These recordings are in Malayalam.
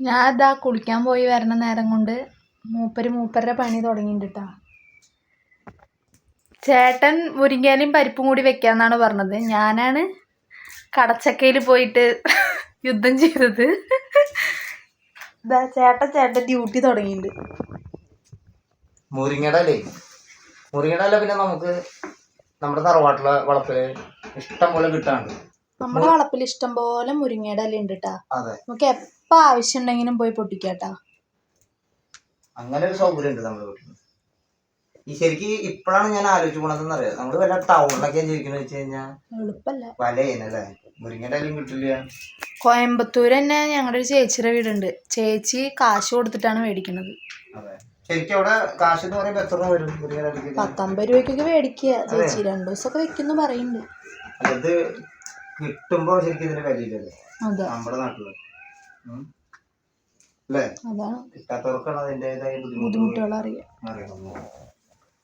ഞാൻ ഇതാ കുളിക്കാൻ പോയി വരണ നേരം കൊണ്ട് മൂപ്പര് മൂപ്പരുടെ പണി തുടങ്ങിയിട്ടാ ട്ടാ ചേട്ടൻ മുരിങ്ങാനും പരിപ്പും കൂടി വെക്കാന്നാണ് പറഞ്ഞത്. ഞാനാണ് കടച്ചക്കയിൽ പോയിട്ട് യുദ്ധം ചെയ്തത്. ചേട്ടൻ ചേട്ടൻ ഡ്യൂട്ടി തുടങ്ങിയിട്ടുണ്ട് മുരിങ്ങയുടെ അല്ല? പിന്നെ നമുക്ക് നമ്മുടെ തറവാട്ടിലെ വളപ്പിൽ ഇഷ്ടം പോലെ കിട്ടാണ്ട് നമ്മുടെ വളപ്പിൽ ഇഷ്ടം പോലെ മുരിങ്ങയുടെ ഇല ഉണ്ട് ട്ടാ അതെ. നമുക്ക് എപ്പോ ആവശ്യം ഉണ്ടെങ്കിലും പോയി പൊട്ടിക്കാട്ടാ. അങ്ങനെ ഒരു സൗകര്യം ഉണ്ട് നമ്മുടെ വീട്ടിൽ ഈ ശരിക്കും ഇപ്പോഴാണ് ഞാൻ ആലോചിച്ചു പോണതെന്ന് അറിയാം നമ്മൾ വല്ല ടൗണിലൊക്കെ ജീവിക്കുന്ന വെച്ച് കഴിഞ്ഞാൽ എളുപ്പല്ല. വലയേനല്ലേ? മുരിങ്ങയുടെ ഇലയും കിട്ടില്ല. കോയമ്പത്തൂർ തന്നെ ഞങ്ങളുടെ ഒരു ചേച്ചിയുടെ വീടുണ്ട്. ചേച്ചി കാശ് കൊടുത്തിട്ടാണ് മേടിക്കുന്നത് ശരിക്കും അവിടെ കാശ് എന്ന് പറയുമ്പോ എത്ര രൂപ വരും മുരിങ്ങയുടെ അലയ്ക്ക് പത്തമ്പത് രൂപയ്ക്കൊക്കെ മേടിക്കുക ചേച്ചി രണ്ടു ദിവസമൊക്കെ വെക്കുന്നു പറയുന്നുണ്ട് അത് കിട്ടുമ്പോ ശരിക്കും ഇതിന് വിലയില്ലല്ലേ നമ്മുടെ നാട്ടിൽ. അല്ലേ? കിട്ടാത്തവർക്കാണ് അതിന്റെതായ ബുദ്ധിമുട്ട് ബുദ്ധിമുട്ടുകൾ അറിയാം അറിയണം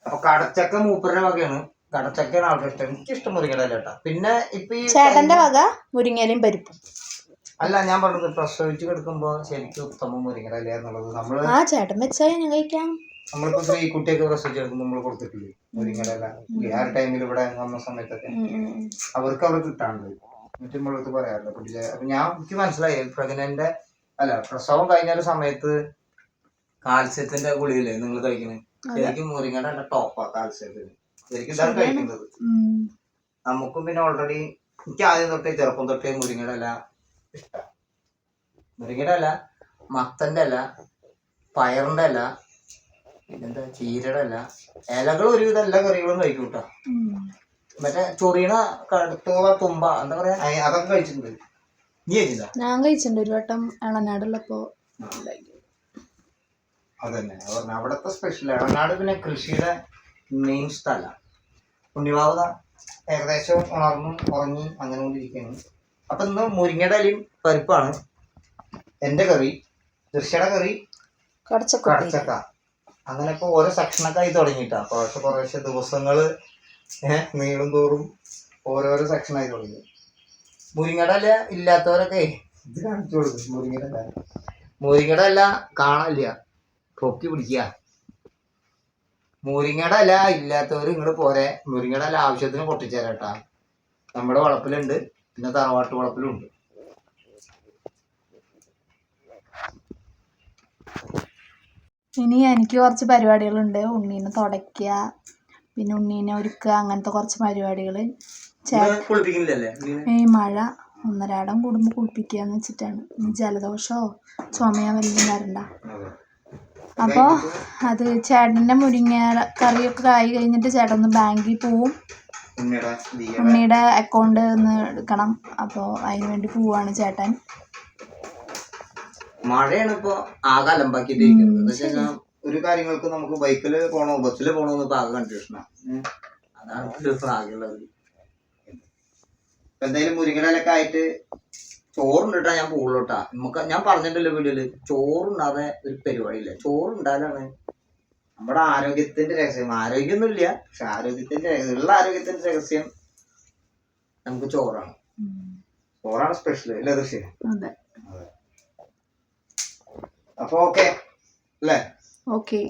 അപ്പൊ കടച്ചക്ക മൂപ്പരുടെ വകയാണ്. കടച്ചക്കയാണ് ആൾക്ക് ഇഷ്ടം. എനിക്ക് ഇഷ്ടം മുരിങ്ങയുടെ പിന്നെ ഇപ്പൊ ഈ ചേട്ടന്റെ വക മുരിങ്ങയിലും പരിപ്പും. അല്ല ഞാൻ പറഞ്ഞത് പ്രസവിച്ച് കിടക്കുമ്പോ ശരിക്കും ഉത്തമം മുരിങ്ങയുടെ എന്നുള്ളത് നമ്മൾ ആ ചേട്ടൻ വെച്ചാൽ ഞാൻ കഴിക്കാം. നമ്മളിപ്പോ ഈ കുട്ടിയൊക്കെ പ്രസവിച്ച് നമ്മൾ കൊടുത്തിട്ടില്ലേ? ഇല്ലേ? ആ ടൈമിൽ ഇവിടെ വന്ന സമയത്തൊക്കെ. അവർക്ക് അവിടെ കിട്ടാണ്ട്. എന്നിട്ട് നമ്മളടുത്ത് പറയാറില്ല കുട്ടിയെ അപ്പൊ ഞാൻ എനിക്ക് മനസ്സിലായി. പ്രഗ്നന്റ് അല്ല പ്രസവം കഴിഞ്ഞ ഒരു സമയത്ത് കാൽസ്യത്തിന്റെ ഗുളിയില്ലേ നിങ്ങൾ കഴിക്കുന്നത് ശരിക്കും മുരിങ്ങയുടെ നല്ല ടോപ്പാ കാൽസ്യത്തിന്. ശരിക്കും ഇതാണ് കഴിക്കുന്നത്. നമുക്കും പിന്നെ ഓൾറെഡി എനിക്ക് ആദ്യം തൊട്ടേ ചെറുപ്പം തൊട്ടേ മുരിങ്ങയുടെ അല്ല ഇഷ്ടം. മുരിങ്ങയുടെ അല്ല മത്തന്റെ അല്ല പയറിന്റെ ഇല പിന്നെന്താ ചീരയുടെ അല്ല ഇലകൾ ഒരുവിധം എല്ലാ കറികളും കഴിക്കും കേട്ടോ മറ്റേ ചൊറിയണ കടുത്തോള തുമ്പ എന്താ പറയാ അതൊക്കെ കഴിച്ചിട്ടുണ്ട്. നീ കഴിച്ചില്ല? ഞാൻ കഴിച്ചിട്ടുണ്ട്. ഒരു വട്ടം ഇളനാടുള്ളപ്പോ അതന്നെ. അത് അവിടത്തെ സ്പെഷ്യൽ ഇളനാട് പിന്നെ കൃഷിയുടെ മെയിൻ സ്ഥല. ഉണ്ണിവാവുക ഏകദേശം ഉണർന്നു ഉറങ്ങി അങ്ങനെ കൊണ്ടിരിക്കുകയാണ് അപ്പൊ ഇന്ന് മുരിങ്ങയുടെ അലിയും പരിപ്പാണ്. എന്റെ കറി ദൃശ്യയുടെ കറി കടച്ചക്ക. അങ്ങനെ ഇപ്പൊ ഓരോ സെക്ഷനൊക്കെ ആയി തുടങ്ങിയിട്ടാണ് കുറേശ്ശെ കുറേശ്ശെ ദിവസങ്ങൾ നീളും തോറും ഓരോരോ സെക്ഷനായി തുടങ്ങി. മുരിങ്ങയുടെ ഇല ഇല്ലാത്തവരൊക്കെ ഇത് കാണിച്ചു കൊടുക്കും മുരിങ്ങയുടെ ഇല മുരിങ്ങയുടെ ഇല കാണാനില്ല. പൊക്കി പിടിക്കുക മുരിങ്ങയുടെ ഇല ഇല്ലാത്തവർ ഇങ്ങോട്ട് പോരെ. മുരിങ്ങയുടെ ഇല ആവശ്യത്തിന് പൊട്ടിച്ചേരാട്ടാ. നമ്മുടെ വളപ്പിലുണ്ട്. പിന്നെ തറവാട്ട് വളപ്പിലും ഉണ്ട് ഇനി എനിക്ക് കുറച്ച് പരിപാടികളുണ്ട്. ഉണ്ണീനെ തുടയ്ക്കുക പിന്നെ ഉണ്ണീനെ ഒരുക്കുക അങ്ങനത്തെ കുറച്ച് പരിപാടികൾ. ഈ മഴ. ഒന്നരാടം കൂടുമ്പോൾ കുളിപ്പിക്കുക എന്ന് വെച്ചിട്ടാണ് ജലദോഷമോ ചുമയോ വല്ലതും വരണ്ട. അപ്പോൾ അത് ചേട്ടന്റെ മുരിങ്ങ കറിയൊക്കെ ആയി കഴിഞ്ഞിട്ട് ചേട്ടൻ ഒന്ന് ബാങ്കിൽ പോവും. ഉണ്ണിയുടെ ഉണ്ണിയുടെ അക്കൗണ്ട് ഒന്ന് എടുക്കണം. അപ്പോൾ അതിന് വേണ്ടി പോവാണ് ചേട്ടൻ. മഴയാണ് ഇപ്പൊ ആകെ അലമ്പാക്കിട്ടിരിക്കുന്നത്. എന്ന് വെച്ച് കഴിഞ്ഞാൽ ഒരു കാര്യങ്ങൾക്ക് നമുക്ക് ബൈക്കിൽ പോണോ ബസ്സിൽ പോണോ എന്ന് ഇപ്പൊ ആകെ കൺഫ്യൂഷനാണ് അതാണ് ഇപ്പൊ ആകെയുള്ളത് എന്തായാലും മുരിങ്ങലൊക്കെ ആയിട്ട് ചോറുണ്ടിട്ടാ ഞാൻ പോകുള്ളൂട്ടാ നമുക്ക് ഞാൻ പറഞ്ഞിട്ടില്ല വീഡിയോയിൽ ചോറുണ്ടാതെ ഒരു പരിപാടി പരിപാടിയില്ല. ചോറുണ്ടാലാണ് നമ്മുടെ ആരോഗ്യത്തിന്റെ രഹസ്യം. ആരോഗ്യമൊന്നുമില്ല പക്ഷെ ആരോഗ്യത്തിന്റെ ഉള്ള ആരോഗ്യത്തിന്റെ രഹസ്യം നമുക്ക് ചോറാണ്. ചോറാണ് സ്പെഷ്യൽ അല്ലേ ദൃശ്യം അതെ. അപ്പൊ ഓക്കെ അല്ലേ? ഓക്കെ